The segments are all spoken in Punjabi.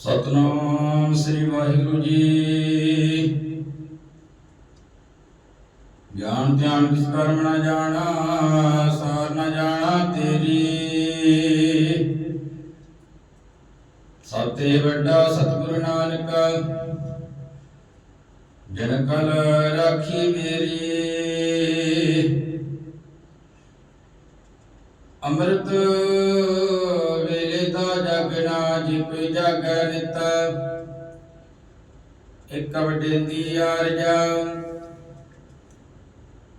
ਸਤਨਾਮ ਸ੍ਰੀ ਵਾਹਿਗੁਰੂ ਜੀ। ਗਿਆਨ ਧਿਆਨ ਕਿਸ ਕਰਮ ਨਾ ਜਾਣਾ, ਸਾਰ ਨਾ ਜਾਣਾ ਤੇਰੀ। ਸਭ ਵੱਡਾ ਸਤਿਗੁਰੂ ਨਾਨਕ ਜਨ ਕਲ ਰਾਖੀ ਮੇਰੀ। ਅੰਮ੍ਰਿਤ ਜਾਗਣਾ ਜੀ ਕੋਈ ਜਾਗੈ ਇੱਕ ਵਡੇਂਦੀ ਆਰਜਾ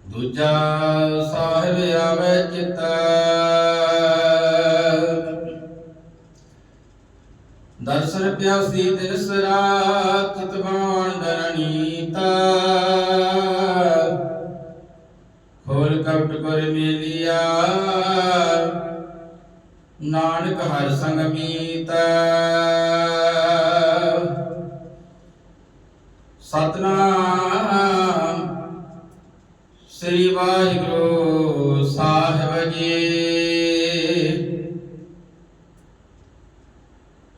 ਦੂਜਾ ਸਾਹਿਬ ਆਵੇ ਚਿਤ। ਦਰਸ਼ਨ ਪਿਆਸੀ ਦਿਨ ਸਰਾਤ ਤਬਾਨ ਦਰਣੀਤਾ ਖੋਲ ਕਪਟ ਕਰ ਮੇਲਿਆ। ਨਾਨਕ ਹਰ ਸੰਗ ਮੀਤ। ਸਤਨਾਮ ਸ੍ਰੀ ਵਾਹਿਗੁਰੂ ਸਾਹਿਬ ਜੀ।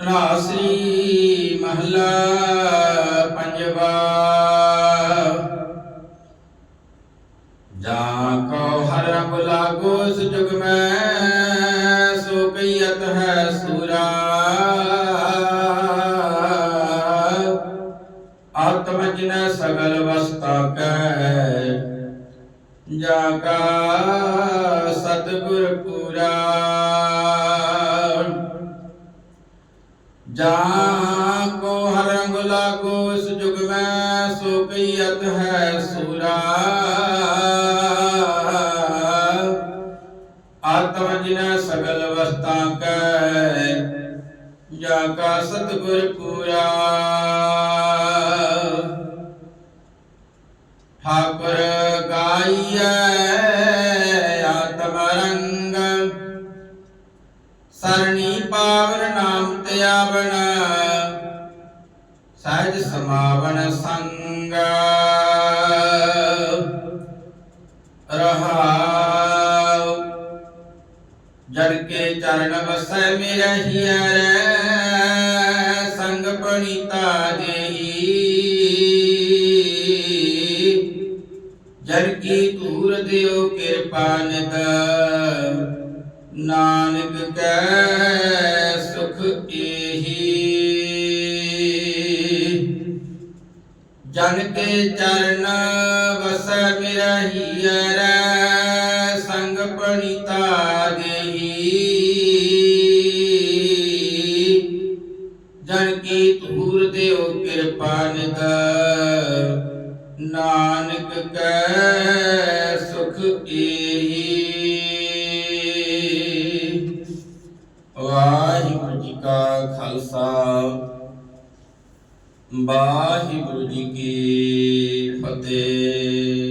ਰਾਸਰੀ ਮਹਲਾ ਪੰਜਵਾ। ਜਾਂ ਕੋ ਹਰ ਰੰਗ ਲਾਗੋ ਇਸ ਜੁਗ ਮੈਂ। ਸੋ ਹੈ ਸੂਰਾ ਆਤਮ ਜਿਨੈ ਸਗਲ ਵਸਤਾ ਕੈ। ਜਾ ਕਾ ਸਤਿਗੁਰ ਪੂਰਾ। ਜਾ ਕੋ ਹਰ ਰੰਗ ਲਾਗੋ ਇਸ ਜੁਗ ਮੈਂ, ਸੋ ਕਈਤ ਹੈ ਸੂਰਾ ਆਤਮ ਜਿਨ ਸਗਲ ਵਸਤਾ ਕੈ ਜਾ ਕਾ ਸਤਿਗੁਰ ਪੂਰਾ। ਠਾਕੁਰ ਗਾਈਐ, ਆਤਮ ਰੰਗ। ਸਰਣੀ ਪਾਵਨ ਨਾਮ ਤੇ ਆਵਣ, ਸਹਿਜ ਸਮਾਵਨ ਸੰਗ। ਰਹਾਉ ਜੜ ਕੇ ਚਰਨ ਵਸੈ ਮੇਰਾ ਹੀਰ, ਸੰਗ ਪਣੀਤਾ ਦੇਹੀ। ਜਨ ਕੀ ਧੂਰ ਦਿਓ ਕਿਰਪਾ ਨਿਤ, ਨਾਨਕ ਕੈ ਸੁਖ ਏਹੀ। ਜਨ ਕੇ ਚਰਨ ਵਸੈ ਮੇਰਾ ਹੀਰ ਸੰਗ ਪਣੀਤਾ ਦੇਹੀ ਜਨ ਕੀ ਧੂਰ ਦਿਓ ਕਿਰਪਾ ਨਿਤ। ਨਾਨਕ ਕੈ ਸੁਖ ਏਹੀ। ਵਾਹਿਗੁਰੂ ਜੀ ਕਾ ਖਾਲਸਾ। ਵਾਹਿਗੁਰੂ ਜੀ ਕੀ ਫਤਿਹ।